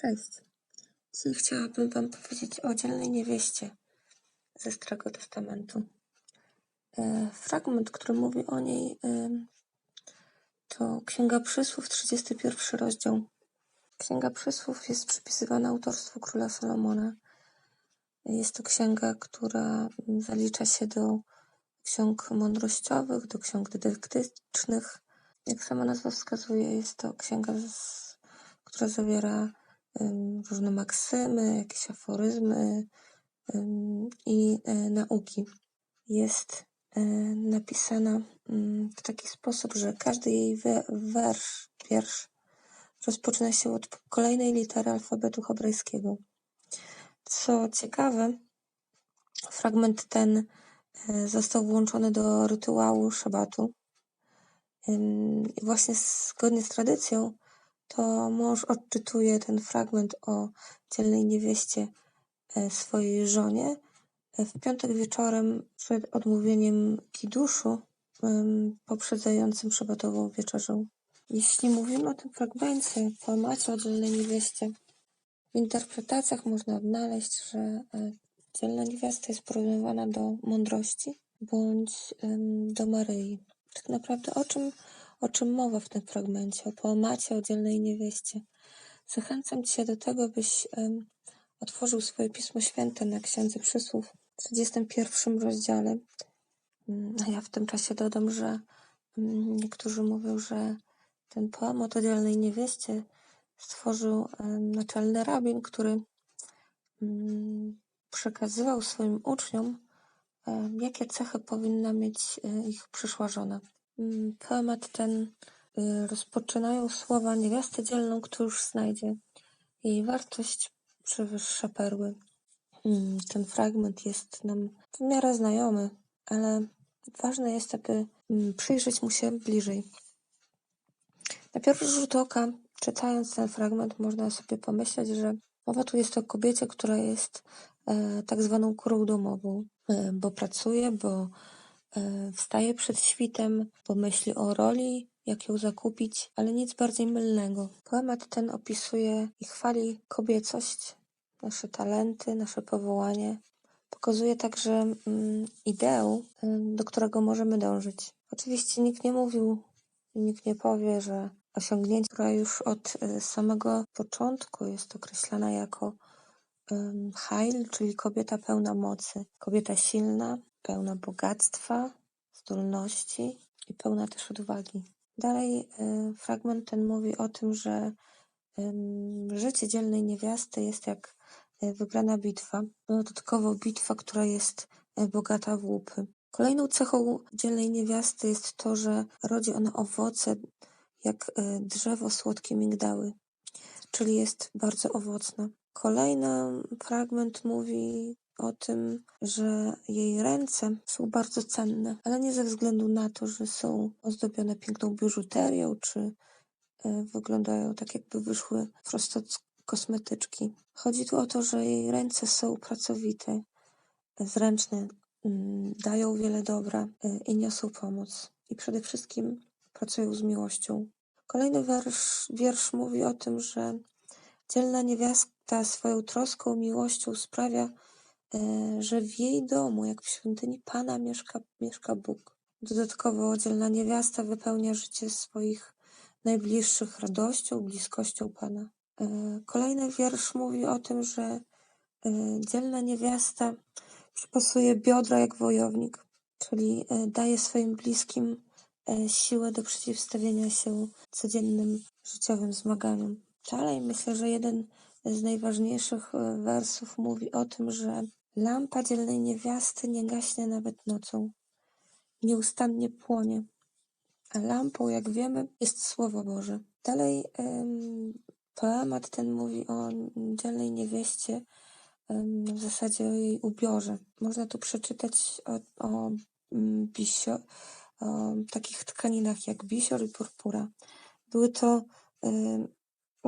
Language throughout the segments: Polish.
Cześć. Dzisiaj chciałabym Wam powiedzieć o dzielnej niewieście ze Starego Testamentu. E, fragment, który mówi o niej, e, to Księga Przysłów, 31 rozdział. Księga Przysłów jest przypisywana autorstwu króla Salomona. Jest to księga, która zalicza się do ksiąg mądrościowych, do ksiąg dydaktycznych. Jak sama nazwa wskazuje, jest to księga, która zawiera różne maksymy, jakieś aforyzmy i e, nauki. Jest e, napisana w taki sposób, że każdy jej wiersz, wiersz rozpoczyna się od kolejnej litery alfabetu hebrajskiego. Co ciekawe, fragment ten e, został włączony do rytuału szabatu. Właśnie zgodnie z tradycją to mąż odczytuje ten fragment o dzielnej niewieście e, swojej żonie e, w piątek wieczorem przed odmówieniem kiduszu poprzedzającym szabatową wieczerzą. Jeśli mówimy o tym fragmencie, poemacie o dzielnej niewieście, w interpretacjach można odnaleźć, że e, dzielna niewiasta jest porównywana do mądrości bądź do Maryi. Tak naprawdę o czym o czym mowa w tym fragmencie, o poemacie o dzielnej niewieście. Zachęcam Cię do tego, byś um, otworzył swoje Pismo Święte na Księdze Przysłów w 31 rozdziale. Mm, a ja w tym czasie dodam, że um, niektórzy mówią, że ten poemat o dzielnej niewieście stworzył um, naczelny rabin, który mm, przekazywał swoim uczniom, jakie cechy powinna mieć e, ich przyszła żona. Mm, poemat ten y, rozpoczynają słowa niewiastę dzielną, któż znajdzie. Jej wartość przewyższa perły. Mm, ten fragment jest nam w miarę znajomy, ale ważne jest, aby mm, przyjrzeć mu się bliżej. Na pierwszy rzut oka, czytając ten fragment, można sobie pomyśleć, że mowa tu jest o kobiecie, która jest e, tak zwaną kurą domową, e, bo pracuje, bo wstaje przed świtem, pomyśli o roli, jak ją zakupić, ale nic bardziej mylnego. Poemat ten opisuje i chwali kobiecość, nasze talenty, nasze powołanie. Pokazuje także mm, ideę, do którego możemy dążyć. Oczywiście nikt nie mówił, nikt nie powie, że osiągnięcie, która już od e, samego początku jest określana jako Heil, czyli kobieta pełna mocy, kobieta silna, pełna bogactwa, zdolności i pełna też odwagi. Dalej e, fragment ten mówi o tym, że życie dzielnej niewiasty jest jak e, wygrana bitwa, dodatkowo bitwa, która jest e, bogata w łupy. Kolejną cechą dzielnej niewiasty jest to, że rodzi ona owoce jak drzewo słodkie migdały, czyli jest bardzo owocna. Kolejny fragment mówi o tym, że jej ręce są bardzo cenne, ale nie ze względu na to, że są ozdobione piękną biżuterią, czy e, wyglądają tak, jakby wyszły prosto z kosmetyczki. Chodzi tu o to, że jej ręce są pracowite, zręczne, mm, dają wiele dobra e, i niosą pomoc. I przede wszystkim pracują z miłością. Kolejny wiersz, wiersz mówi o tym, że dzielna niewiasta swoją troską, miłością sprawia, E, że w jej domu, jak w świątyni Pana, mieszka, mieszka Bóg. Dodatkowo dzielna niewiasta wypełnia życie swoich najbliższych radością, bliskością Pana. E, kolejny wiersz mówi o tym, że e, dzielna niewiasta przypasuje biodra jak wojownik, czyli daje swoim bliskim siłę do przeciwstawienia się codziennym życiowym zmaganiom. Dalej myślę, że jeden z najważniejszych wersów mówi o tym, że Lampa dzielnej niewiasty nie gaśnie nawet nocą, nieustannie płonie, a lampą, jak wiemy, jest Słowo Boże. Dalej poemat ten mówi o dzielnej niewieście, w zasadzie o jej ubiorze. Można tu przeczytać o, o, mm, bisio, o takich tkaninach jak bisior i purpura. Były to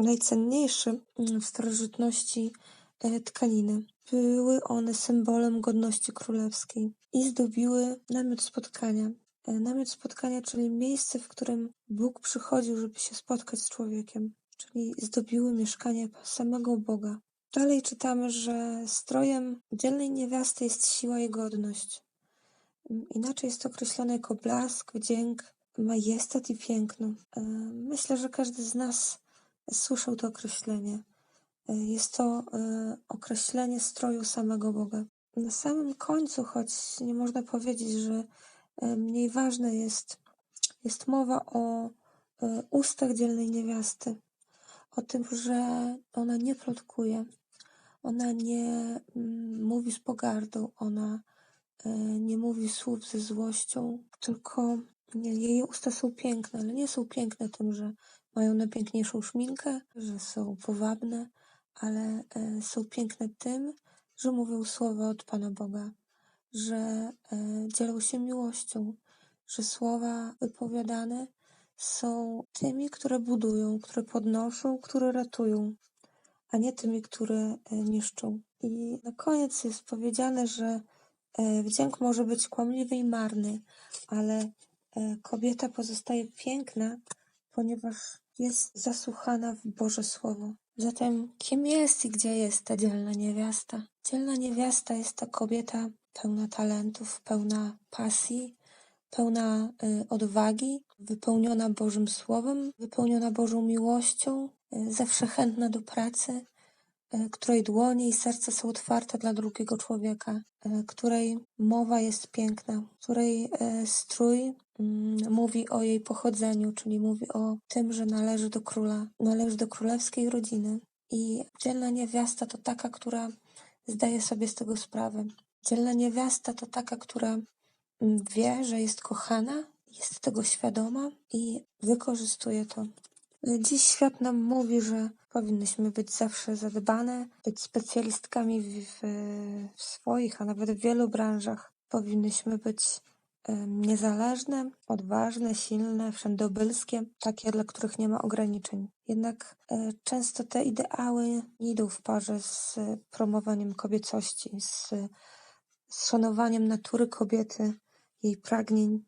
najcenniejsze w starożytności e, tkaniny. Były one symbolem godności królewskiej i zdobiły namiot spotkania. E, namiot spotkania, czyli miejsce, w którym Bóg przychodził, żeby się spotkać z człowiekiem. czyli zdobiły mieszkanie samego Boga. Dalej czytamy, że strojem dzielnej niewiasty jest siła i godność. Inaczej jest to określone jako blask, wdzięk, majestat i piękno. E, myślę, że każdy z nas słyszał to określenie. E, jest to e, określenie stroju samego Boga. Na samym końcu, choć nie można powiedzieć, że mniej ważne jest, jest mowa o ustach dzielnej niewiasty. O tym, że ona nie plotkuje, ona nie mm, mówi z pogardą, ona E, nie mówi słów ze złością, tylko jej usta są piękne, ale nie są piękne tym, że mają najpiękniejszą szminkę, że są powabne, ale e, są piękne tym, że mówią słowa od Pana Boga, że e, dzielą się miłością, że słowa wypowiadane są tymi, które budują, które podnoszą, które ratują, a nie tymi, które niszczą. I na koniec jest powiedziane, że E, wdzięk może być kłamliwy i marny, ale e, kobieta pozostaje piękna, ponieważ jest zasłuchana w Boże Słowo. Zatem kim jest i gdzie jest ta dzielna niewiasta? Dzielna niewiasta jest to kobieta pełna talentów, pełna pasji, pełna e, odwagi, wypełniona Bożym Słowem, wypełniona Bożą miłością, zawsze chętna do pracy, której dłonie i serce są otwarte dla drugiego człowieka, e, której mowa jest piękna, której e, strój mm, mówi o jej pochodzeniu, czyli mówi o tym, że należy do króla, należy do królewskiej rodziny. I dzielna niewiasta to taka, która zdaje sobie z tego sprawę. Dzielna niewiasta to taka, która mm, wie, że jest kochana, jest tego świadoma i wykorzystuje to. Dziś świat nam mówi, że powinnyśmy być zawsze zadbane, być specjalistkami w, w, swoich, a nawet w wielu branżach. Powinnyśmy być niezależne, odważne, silne, wszędobylskie, takie, dla których nie ma ograniczeń. Jednak e, często te ideały nie idą w parze z promowaniem kobiecości, z, z szanowaniem natury kobiety, jej pragnień,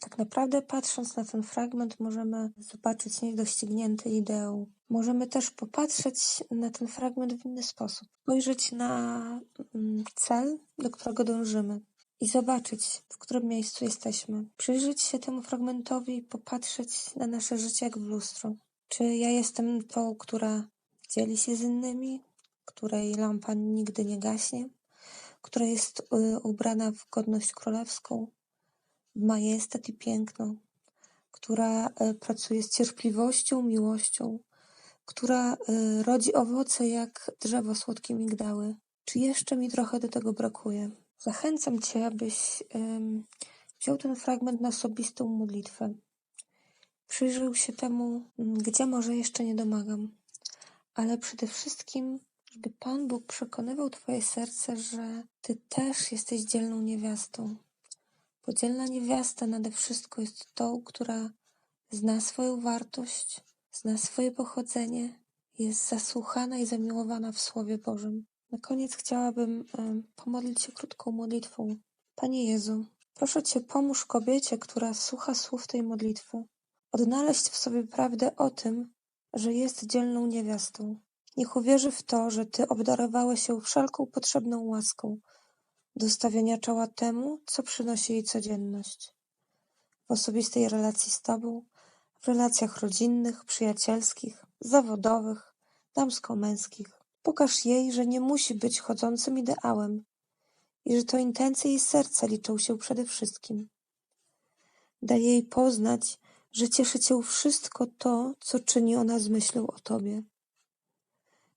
tak naprawdę patrząc na ten fragment możemy zobaczyć niedoścignięty ideał. Możemy też popatrzeć na ten fragment w inny sposób. Spojrzeć na mm, cel, do którego dążymy i zobaczyć, w którym miejscu jesteśmy. Przyjrzeć się temu fragmentowi i popatrzeć na nasze życie jak w lustro. Czy ja jestem tą, która dzieli się z innymi, której lampa nigdy nie gaśnie, która jest y, ubrana w godność królewską, majestat i piękno, która e, pracuje z cierpliwością, miłością, która e, rodzi owoce jak drzewo słodkie migdały. Czy jeszcze mi trochę do tego brakuje? Zachęcam Cię, abyś wziął ten fragment na osobistą modlitwę. Przyjrzał się temu, gdzie może jeszcze nie domagam, ale przede wszystkim, żeby Pan Bóg przekonywał Twoje serce, że Ty też jesteś dzielną niewiastą, Podzielna niewiasta nade wszystko jest tą, która zna swoją wartość, zna swoje pochodzenie, jest zasłuchana i zamiłowana w Słowie Bożym. Na koniec chciałabym pomodlić się krótką modlitwą. Panie Jezu, proszę Cię, pomóż kobiecie, która słucha słów tej modlitwy, odnaleźć w sobie prawdę o tym, że jest dzielną niewiastą. Niech uwierzy w to, że Ty obdarowałeś ją wszelką potrzebną łaską, do stawiania czoła temu, co przynosi jej codzienność. W osobistej relacji z Tobą, w relacjach rodzinnych, przyjacielskich, zawodowych, damsko-męskich. Pokaż jej, że nie musi być chodzącym ideałem i że to intencje jej serca liczą się przede wszystkim. Daj jej poznać, że cieszy Cię wszystko to, co czyni ona z myślą o Tobie.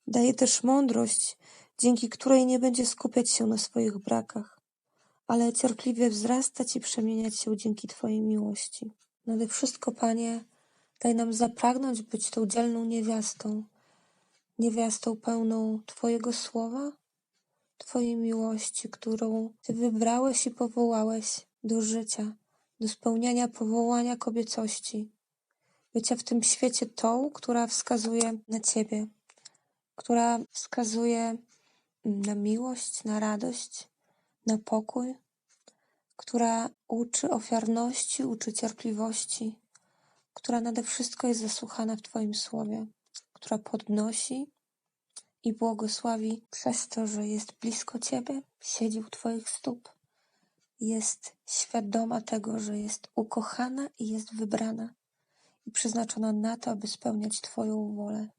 Daje też mądrość, dzięki której nie będzie skupiać się na swoich brakach, ale cierpliwie wzrastać i przemieniać się dzięki Twojej miłości. Nade wszystko, Panie, daj nam zapragnąć być tą dzielną niewiastą, niewiastą pełną Twojego słowa, Twojej miłości, którą Ty wybrałeś i powołałeś do życia, do spełniania powołania kobiecości, bycia w tym świecie tą, która wskazuje na Ciebie, która wskazuje na miłość, na radość, na pokój, która uczy ofiarności, uczy cierpliwości, która nade wszystko jest zasłuchana w Twoim słowie, która podnosi i błogosławi przez to, że jest blisko Ciebie, siedzi u Twoich stóp. Jest świadoma tego, że jest ukochana i jest wybrana i przeznaczona na to, aby spełniać Twoją wolę.